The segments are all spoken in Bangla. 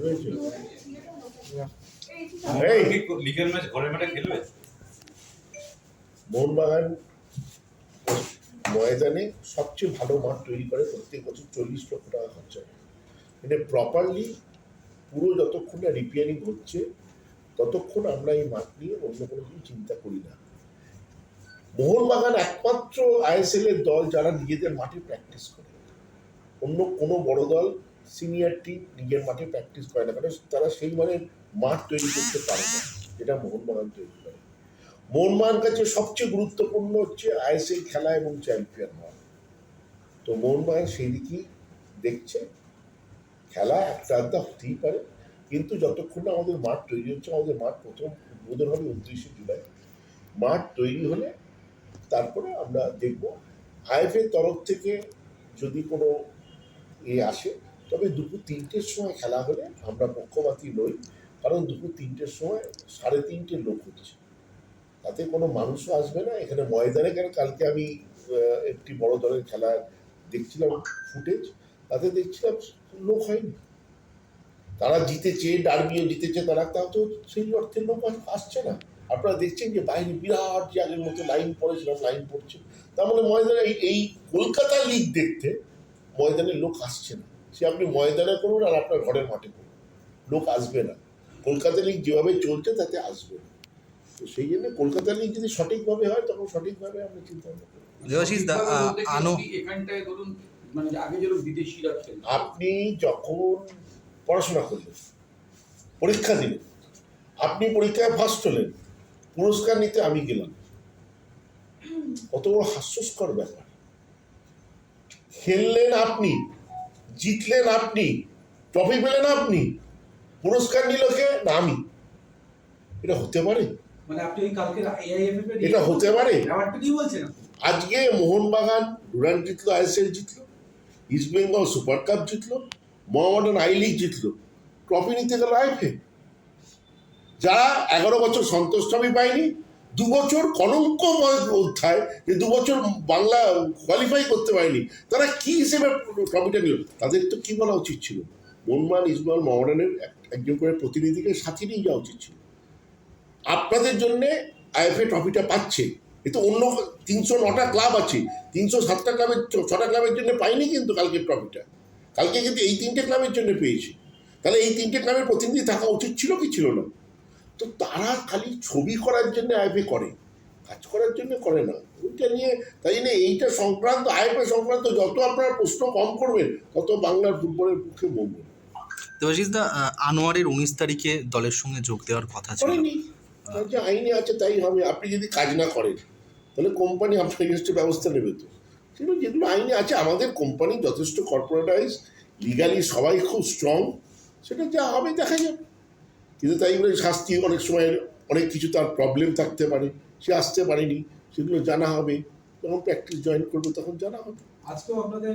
রয়েছে এই। এই লিগের ম্যাচ ঘরের মাঠে খেলবে? মোহনবাগান ময়দানে সবচেয়ে ভালো মাঠ তৈরি করে প্রত্যেক বছর চল্লিশ লক্ষ টাকা খরচা মানে প্রপারলি পুরো যতক্ষণ না রিপেয়ারিং হচ্ছে ততক্ষণ আমরা এই মাঠ নিয়ে অন্য কোনো কিছু চিন্তা করি না। মোহনবাগান একমাত্র আইএসএল এর দল যারা নিজেদের মাঠে প্র্যাকটিস করে। অন্য কোনো বড় দল সিনিয়র টিম নিজের মাঠে প্র্যাকটিস করে না। কারণ তারা সেই মানে মাঠ তৈরি করতে পারে না। যেটা মোহনবাগান তৈরি করে। মোহনবাগান কাছে সবচেয়ে গুরুত্বপূর্ণ হচ্ছে আইএসএল খেলা এবং চ্যাম্পিয়ন হওয়া। তো মোহনবাগান সেই দিকেই দেখছে। খেলা একটা আধটা হতেই পারে। কিন্তু যতক্ষণ না আমাদের মাঠ তৈরি হচ্ছে, আমাদের মাঠ প্রথম উদ্বোধন হবে উনত্রিশে জুলাই। মাঠ তৈরি হলে তারপরে আমরা দেখব। আইএফের তরফ থেকে যদি কোনো এ আসে তবে দুপুর তিনটের সময় খেলা হলে আমরা পক্ষপাতী নই, কারণ দুপুর তিনটের সময় সাড়ে তিনটে লোক হচ্ছে। তাতে কোনো মানুষও আসবে না। এখানে ময়দানে কেন? কালকে আমি একটি বড় দলের খেলা দেখছিলাম, ফুটেজ। তাতে দেখছিলাম লোক হয়নি। তারা জিতেছে, ডার্বিও জিতেছে, তারা তাও তো সেই অর্থের লোক আসছে না। আপনারা দেখছেন যে বাইরে বিরাট যে আগের মতো লাইন পড়েছিলাম লাইন পড়ছে। তার মানে ময়দানে এই- কলকাতা লিগ দেখতে ময়দানে লোক আসছে না। সে আপনি ময়দানে করুন আর আপনার ঘরের মাঠে করুন। লোক আসবে না। কলকাতা লিগ যেভাবে চলছে তাতে আসবে না। তো সেই জন্য কলকাতা লিগ যদি সঠিকভাবে হয় তখন সঠিকভাবে আমরা চিন্তা ভাবনা মানে আপনি যখন পড়াশোনা করলেন পরীক্ষা দিলেন আপনি পরীক্ষায় ফার্স্ট হলেন পুরস্কার নিতে আমি গেলাম। কত বড় হাস্যস্কর ব্যাপার। খেললেন আপনি জিতলেন আপনি ট্রফি পেলেন আপনি পুরস্কার নিল কে? না আমি। এটা হতে পারে। মানে এটা হতে পারে। আজকে মোহনবাগান ডুরান্ট জিতলো আইএসএল জিতলো ইস্ট বেঙ্গল সুপার কাপ জিতলো মোহামেডান আই লিগ জিতলো ট্রফি নিতে গেল আইফে যারা এগারো বছর সন্তোষ ট্রফি পায়নি দু বছর কলঙ্ক অধ্যায়, যে দু বছর বাংলা কোয়ালিফাই করতে পারেনি, তারা কি হিসেবে ট্রফিটা নিল? তাদের তো কি বলা উচিত ছিল? মোহনবাগান ইসমাল মোহামেডানের এক- একজন করে প্রতিনিধিকে সাথে নিয়ে যাওয়া উচিত ছিল। আপনাদের জন্যে আইএফএ ট্রফিটা পাচ্ছে। এ তো অন্য তিনশো নটা ক্লাব আছে। তিনশো সাতটা ক্লাবের ছটা ক্লাবের জন্য পাইনি কিন্তু কালকে ট্রফিটা কালকে কিন্তু এই তিনটে ক্লাবের জন্য পেয়েছে। তাহলে এই তিনটে ক্লাবের প্রতিনিধি থাকা উচিত ছিল কি ছিল না? তো তারা খালি ছবি করার জন্য আইএফএ করে কাজ করার জন্য করে না। ওইটা নিয়ে তাই জন্য এইটা সংক্রান্ত আইএফএ সংক্রান্ত যত আপনারা প্রশ্ন কম করবেন তত বাংলার ফুটবলের পক্ষে মঙ্গল দেবাশিস দা আনোয়ারের উনিশ তারিখে দলের সঙ্গে যোগ দেওয়ার কথা ছিল। যে আইনে আছে তাই হবে। আপনি যদি কাজ না করেন তাহলে কোম্পানি আপনার এগেনস্টে ব্যবস্থা নেবে তো। সেগুলো যেগুলো আইনে আছে আমাদের কোম্পানি যথেষ্ট কর্পোরেটাইজ লিগালি সবাই খুব স্ট্রং সেটা যা হবে দেখা যাবে কিন্তু তাই বলে শাস্তি অনেক সময় অনেক কিছু তার প্রবলেম থাকতে পারে। সে আসতে পারেনি সেগুলো জানা হবে। যখন প্র্যাকটিস জয়েন করবে তখন জানা হবে। আজকেও আপনাদের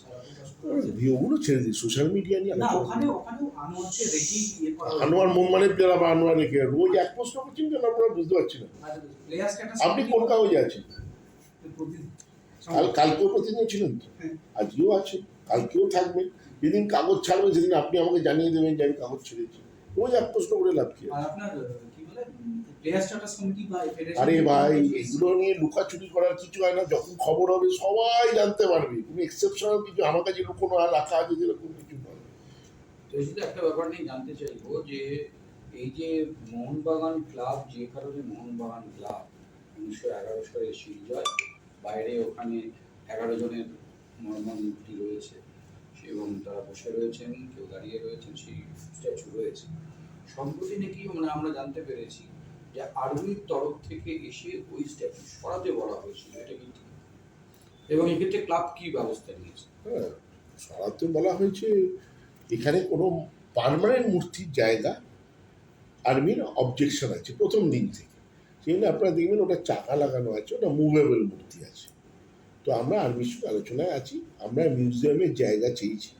ছাড়া। ভিউগুলো দিই সোশ্যাল মিডিয়া নিয়ে ইয়ে। আনোয়ার মোহাম্মদের যারা বা আনোয়ার রেখে রোজ এক প্রশ্ন করছেন কেন আপনারা বুঝতে পারছি না। স্ট্যাটাস আপনি কোন কাগজে আছেন? কাল কালকেও প্রতিদিন ছিলেন তো? হ্যাঁ। আজকেও আছে কালকেও থাকবেন যেদিন কাগজ ছাড়বে সেদিন আপনি আমাকে জানিয়ে দেবেন যে আমি কাগজ ছেড়েছি। রোজ এক প্রশ্ন করে লাভ কি? আর আপনার আহ, কি বলে প্লেয়ার স্ট্যাটাস কমিটি বা ফেডারেশন আরে ভাই এগুলো নিয়ে লুকাচুরি করার কিছু হয় না। যখন খবর হবে সবাই জানতে পারবে। কোনো এক্সেপশনাল কিছু আমার কাছে লুকোনো আর রাখা আছে যেরকম কিছু নয়। তো শুধু একটা ব্যাপার নিয়ে জানতে চাইব যে এই যে মোহনবাগান ক্লাব যে কারণে মোহনবাগান ক্লাব উনিশশো এগারো সালে শিলজয় বাইরে ওখানে এগারো জনের মর্মন মূর্তি রয়েছে এবং তারা বসে রয়েছেন, কেউ দাঁড়িয়ে রয়েছেন, সেই স্ট্যাচু রয়েছে। সম্প্রতি নাকি মানে আমরা জানতে পেরেছি যে আর্মির তরফ থেকে এসে ওই স্ট্যাচু সরাতে বলা হয়েছিল। এটা কিন্তু এবং এক্ষেত্রে ক্লাব কি ব্যবস্থা নিয়েছে? হ্যাঁ সরাতে বলা হয়েছে এখানে কোনো পার্মানেন্ট মূর্তির জায়গা আর্মির অবজেকশন আছে, প্রথম দিন থেকে। জন্য আপনারা দেখবেন ওটা চাকা লাগানো আছে, ওটা মুভেবল মূর্তি আছে। তো আমরা আর্মির সঙ্গে আলোচনায় আছি, আমরা মিউজিয়ামের জায়গা চেয়েছি।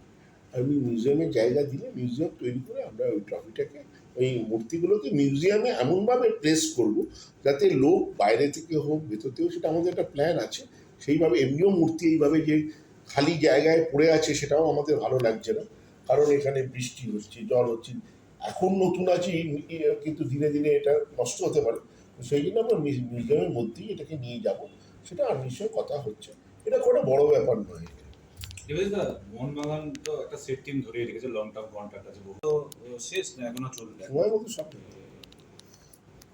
আর্মি মিউজিয়ামের জায়গা দিলে মিউজিয়াম তৈরি করে আমরা ওই ট্রফিটাকে ওই মূর্তিগুলোকে মিউজিয়ামে এমনভাবে প্লেস করব যাতে লোক বাইরে থেকে হোক, ভেতর থেকে সেটা আমাদের একটা প্ল্যান আছে। সেইভাবে এমনিও মূর্তি এইভাবে যে খালি জায়গায় পড়ে আছে, সেটাও আমাদের ভালো লাগছে না। কারণ এখানে বৃষ্টি হচ্ছে, জল হচ্ছে। এখন নতুন আছে, কিন্তু দিনে দিনে এটা নষ্ট হতে পারে। সেই জন্য আমরা মিউজিয়ামের মধ্যেই এটাকে নিয়ে যাব। সেটা আর নিশ্চয়ই কথা হচ্ছে। এটা কোনো বড় ব্যাপার নয় এবার মোহনবাগান তো একটা সেট টিম ধরে রেখেছে লং টার্ম কন্ট্রাক্ট আছে তো শেষ না এখনও চলবে? সময় মতো সব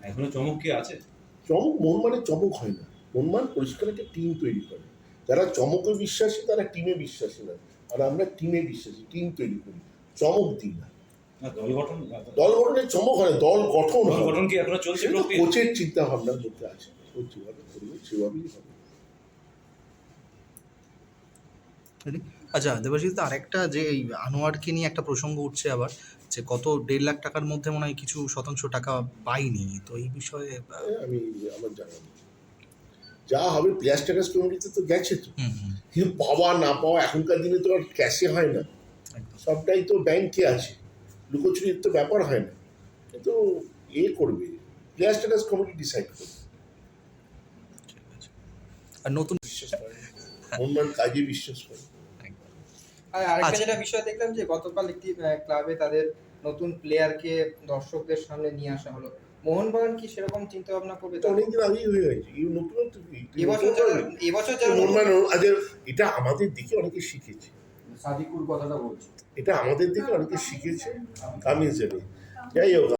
এখনও চমক কি আছে? চমক মন মানে চমক হয় না। মন মান পরিষ্কার একটা টিম তৈরি করে। যারা চমকে বিশ্বাসী তারা টিমে বিশ্বাসী না আর আমরা টিমে বিশ্বাসী টিম তৈরি করি। চমক দিই না। দল গঠনের চমক হয় দল গঠন গঠন কি এখনও চলছে কোচের চিন্তা ভাবনার মধ্যে আছে। কোচ যেভাবে করবে সেভাবেই হবে। আচ্ছা দেবাশিস আরেকটা যে এই আনোয়ারকে নিয়ে একটা প্রসঙ্গ উঠছে আবার যে কত দেড় লাখ টাকার মধ্যে মনে হয় কিছু শতাংশ টাকা পাইনি তো এই বিষয়ে আমি আমার জানা যা হবে প্লেয়ার স্ট্যাটাস কমিটিতে তো গেছে তো। কিন্তু পাওয়া না পাওয়া এখনকার দিনে তো আর ক্যাশে হয় না। একদম। সবটাই তো ব্যাংকে আছে। লুকোচুরির তো ব্যাপার হয় না। কিন্তু এ করবে প্লেয়ার স্ট্যাটাস কমিটি ডিসাইড করবে। আর নতুন বিশ্বাস করে কাজে বিশ্বাস করে আর আরেকটা আচ্ছা। যেটা বিষয় দেখলাম যে গতকাল একটি ক্লাবে তাদের নতুন প্লেয়ারকে দর্শকদের সামনে নিয়ে আসা হলো। মোহনবাগান কি সেরকম চিন্তা ভাবনা করবে অনেকদিন আগেই হয়ে গেছে। এই নতুনত্ব কি এবছর এবছর যারা মনমান আদের এটা আমাদের দিকে অনেকে শিখেছে। সাদিকুর কথাটা বলছি। এটা আমাদের দিকে অনেকে শিখেছে জানি। যাই হোক